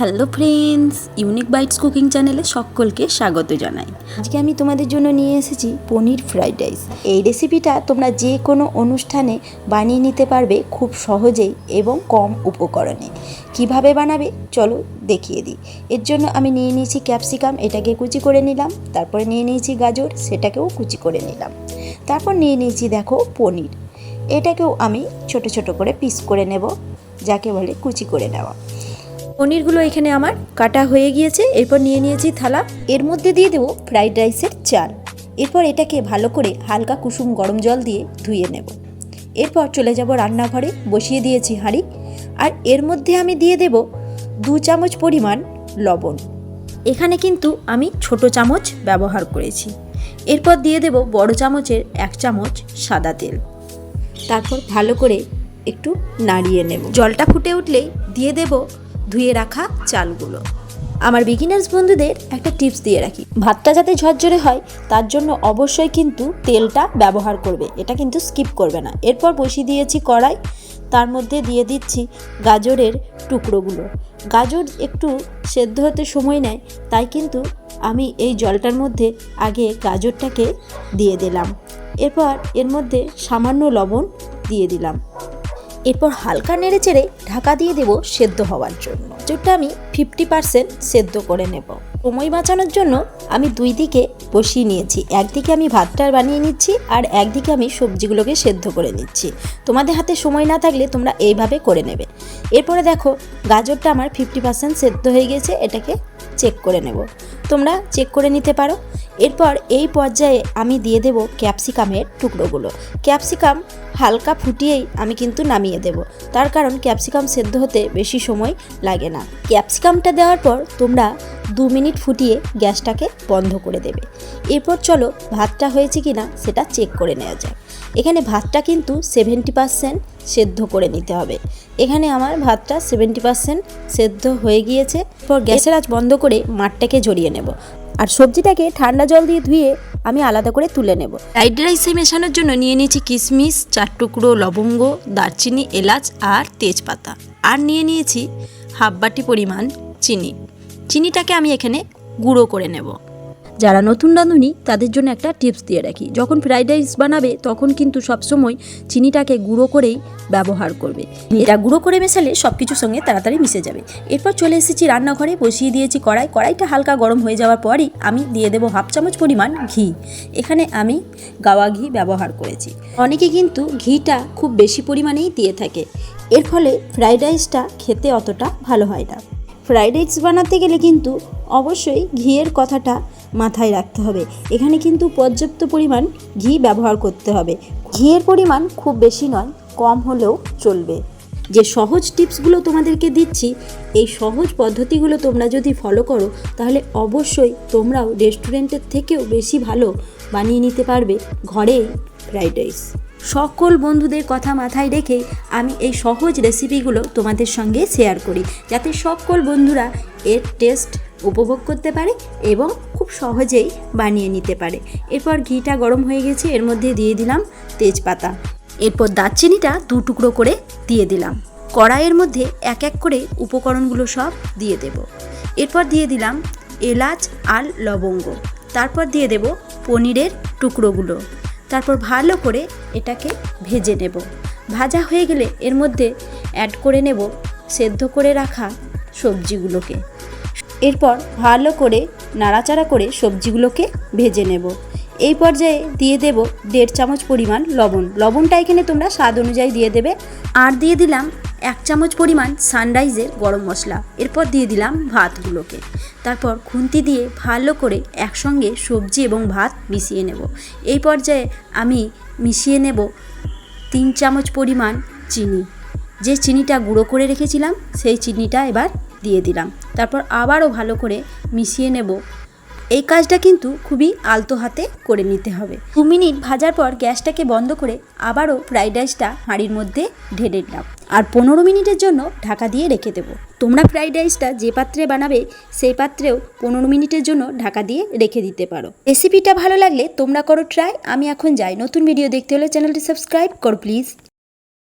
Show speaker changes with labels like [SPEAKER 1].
[SPEAKER 1] Hello friends unique bytes cooking চ্যানেলে সকলকে স্বাগত জানাই।
[SPEAKER 2] আজকে আমি তোমাদের জন্য নিয়ে এসেছি পনির ফ্রাইড রাইস। এই রেসিপিটা তোমরা যে কোনো অনুষ্ঠানে বানিয়ে নিতে পারবে খুব সহজেই এবং কম উপকরণে। কীভাবে বানাবে? চলো দেখিয়ে দিই। এর জন্য আমি নিয়ে নিয়েছি ক্যাপসিকাম, এটাকে কুচি করে নিলাম। তারপরে নিয়ে নিয়েছি গাজর, সেটাকেও কুচি করে নিলাম। তারপর নিয়ে নিয়েছি দেখো পনির। এটাকেও আমি ছোট ছোট করে পিস করে নেব, যাকে বলে কুচি করে নেওয়া। পনিরগুলো এখানে আমার কাটা হয়ে গিয়েছে। এরপর নিয়ে নিয়েছি থালা। এর মধ্যে দিয়ে দেবো ফ্রাইড রাইসের চাল। এরপর এটাকে ভালো করে হালকা কুসুম গরম জল দিয়ে ধুয়ে নেব। এরপর চলে যাব রান্নাঘরে। বসিয়ে দিয়েছি হাঁড়ি। আর এর মধ্যে আমি দিয়ে দেব দু চামচ পরিমাণ লবণ। এখানে কিন্তু আমি ছোট চামচ ব্যবহার করেছি। এরপর দিয়ে দেব বড় চামচের এক চামচ সাদা তেল। তারপর ভালো করে একটু নাড়িয়ে নেব। জলটা ফুটে উঠলেই দিয়ে দেব ধুয়ে রাখা চালগুলো। আমার বিগিনার্স বন্ধুদের একটা টিপস দিয়ে রাখি। ভাতটা যাতে ঝরঝরে হয়, তার জন্য অবশ্যই কিন্তু তেলটা ব্যবহার করবে। এটা কিন্তু স্কিপ করবে না। এরপর বসিয়ে দিয়েছি কড়াই। তার মধ্যে দিয়ে দিচ্ছি গাজরের টুকরোগুলো। গাজর একটু সেদ্ধ হতে সময় নেয়, তাই কিন্তু আমি এই জলটার মধ্যে আগে গাজরটাকে দিয়ে দিলাম। এরপর এর মধ্যে সামান্য লবণ দিয়ে দিলাম। এরপর হালকা নেড়ে চেড়ে ঢাকা দিয়ে দেবো সেদ্ধ হওয়ার জন্য। চুটটা আমি ফিফটি পার্সেন্ট সেদ্ধ করে নেব। সময় বাঁচানোর জন্য আমি দুই দিকে বসিয়ে নিয়েছি। একদিকে আমি ভাতটা বানিয়ে নিচ্ছি আর একদিকে আমি সবজিগুলোকে সেদ্ধ করে নিচ্ছি। তোমাদের হাতে সময় না থাকলে তোমরা এইভাবে করে নেবে। এরপরে দেখো, গাজরটা আমার ফিফটি পার্সেন্ট সেদ্ধ হয়ে গেছে, এটাকে চেক করে নেব। তোমরা চেক করে নিতে পারো। এরপর এই পর্যায়ে আমি দিয়ে দেব ক্যাপসিকামের টুকরোগুলো। ক্যাপসিকাম হালকা ফুটিয়েই আমি কিন্তু নামিয়ে দেব। তার কারণ ক্যাপসিকাম সেদ্ধ হতে বেশি সময় লাগে না। ক্যাপসিকামটা দেওয়ার পর তোমরা দু মিনিট ফুটিয়ে গ্যাসটাকে বন্ধ করে দেবে। এরপর চলো ভাতটা হয়েছে কি না সেটা চেক করে নেওয়া যায় এখানে ভাতটা কিন্তু সেভেন্টি পার্সেন্ট সেদ্ধ করে নিতে হবে। এখানে আমার ভাতটা সেভেন্টি পার্সেন্ট সেদ্ধ হয়ে গিয়েছে। পর গ্যাসের আঁচ বন্ধ করে মাঠটাকে জড়িয়ে নেব। আর সবজিটাকে ঠান্ডা জল দিয়ে ধুয়ে আমি আলাদা করে তুলে নেব।
[SPEAKER 1] ফ্রাইড রাইসে মেশানোর জন্য নিয়ে নিয়েছি কিশমিশ চার টুকরো লবঙ্গ, দারচিনি, এলাচ আর তেজপাতা। আর নিয়ে নিয়েছি হাফ বাটি পরিমাণ চিনি। চিনিটাকে আমি এখানে গুঁড়ো করে নেব। যারা নতুন রাঁধুনি, তাদের জন্য একটা টিপস দিয়ে রাখি। যখন ফ্রাইড রাইস বানাবে, তখন কিন্তু সবসময় চিনিটাকে গুঁড়ো করেই ব্যবহার করবে। এটা গুঁড়ো করে মেশালে সব কিছুর সঙ্গে তাড়াতাড়ি মিশে যাবে। এরপর চলে এসেছি রান্নাঘরে, বসিয়ে দিয়েছি কড়াই। কড়াইটা হালকা গরম হয়ে যাওয়ার পরই আমি দিয়ে দেবো হাফ চামচ পরিমাণ ঘি। এখানে আমি গাওয়া ঘি ব্যবহার করেছি। অনেকে কিন্তু ঘিটা খুব বেশি পরিমাণেই দিয়ে থাকে। এর ফলে ফ্রাইড রাইসটা খেতে অতটা ভালো হয় না। ফ্রাইড রাইস বানাতে গেলে কিন্তু অবশ্যই ঘিয়ের কথাটা মাথায় রাখতে হবে। এখানে কিন্তু পর্যাপ্ত পরিমাণ ঘি ব্যবহার করতে হবে। ঘিয়ের পরিমাণ খুব বেশি নয়, কম হলেও চলবে। যে সহজ টিপসগুলো তোমাদেরকে দিচ্ছি, এই সহজ পদ্ধতিগুলো তোমরা যদি ফলো করো, তাহলে অবশ্যই তোমরাও রেস্টুরেন্টের থেকেও বেশি ভালো বানিয়ে নিতে পারবে ঘরেই ফ্রাইড রাইস। সকল বন্ধুদের কথা মাথায় রেখে আমি এই সহজ রেসিপিগুলো তোমাদের সঙ্গে শেয়ার করি, যাতে সকল বন্ধুরা এর টেস্ট উপভোগ করতে পারে এবং সহজেই বানিয়ে নিতে পারে। এরপর ঘিটা গরম হয়ে গেছে, এর মধ্যে দিয়ে দিলাম তেজপাতা। এরপর দারচিনিটা দু টুকরো করে দিয়ে দিলাম। কড়াইয়ের মধ্যে এক এক করে উপকরণগুলো সব দিয়ে দেব। এরপর দিয়ে দিলাম এলাচ আর লবঙ্গ। তারপর দিয়ে দেব পনিরের টুকরোগুলো। তারপর ভালো করে এটাকে ভেজে নেব। ভাজা হয়ে গেলে এর মধ্যে অ্যাড করে নেব সেদ্ধ করে রাখা সবজিগুলোকে। এরপর ভালো করে নাড়াচাড়া করে সবজিগুলোকে ভেজে নেব। এই পর্যায়ে দিয়ে দেব দেড় চামচ পরিমাণ লবণ। লবণটা এখানে তোমরা স্বাদ অনুযায়ী দিয়ে দেবে। আর দিয়ে দিলাম এক চামচ পরিমাণ সানরাইজের গরম মশলা। এরপর দিয়ে দিলাম ভাতগুলোকে। তারপর খুন্তি দিয়ে ভালো করে একসঙ্গে সবজি এবং ভাত মিশিয়ে নেব। এই পর্যায়ে আমি মিশিয়ে নেব তিন চামচ পরিমাণ চিনি। যে চিনিটা গুঁড়ো করে রেখেছিলাম, সেই চিনিটা এবার দিয়ে দিলাম। তারপর আবারও ভালো করে মিশিয়ে নেব। এই কাজটা কিন্তু খুবই আলতো হাতে করে নিতে হবে। দু মিনিট ভাজার পর গ্যাসটাকে বন্ধ করে আবারও ফ্রাইড রাইসটা হাঁড়ির মধ্যে ঢেলে দিলাম আর পনেরো মিনিটের জন্য ঢাকা দিয়ে রেখে দেবো। তোমরা ফ্রাইড রাইসটা যে পাত্রে বানাবে, সেই পাত্রেও পনেরো মিনিটের জন্য ঢাকা দিয়ে রেখে দিতে পারো। রেসিপিটা ভালো লাগলে তোমরা করো ট্রাই। আমি এখন যাই। নতুন ভিডিও দেখতে হলে চ্যানেলটি সাবস্ক্রাইব করো, প্লিজ।